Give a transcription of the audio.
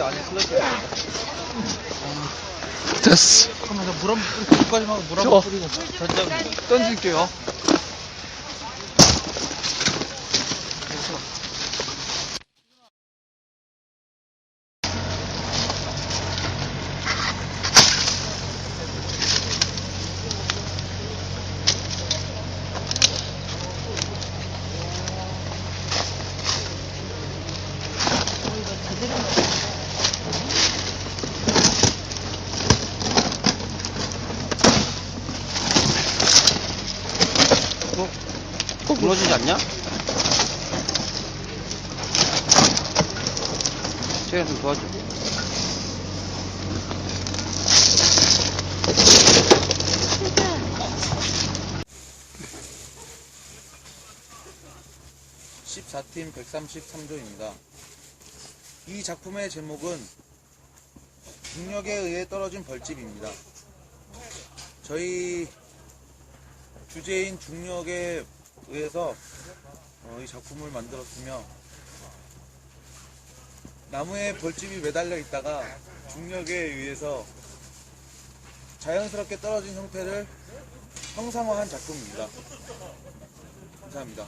슬러시 안에 슬러시. 됐어. 그러면 저물 한, 물까지만 하고 물한 저거. 번 뿌리고 던져, 던질게요. 어, 무너지지 않냐? 제가 좀 도와줘. 십사 팀 133조입니다. 이 작품의 제목은 중력에 의해 떨어진 벌집입니다. 저희 주제인 중력에 의해서 어, 이 작품을 만들었으며 나무에 벌집이 매달려 있다가 중력에 의해서 자연스럽게 떨어진 형태를 형상화한 작품입니다. 감사합니다.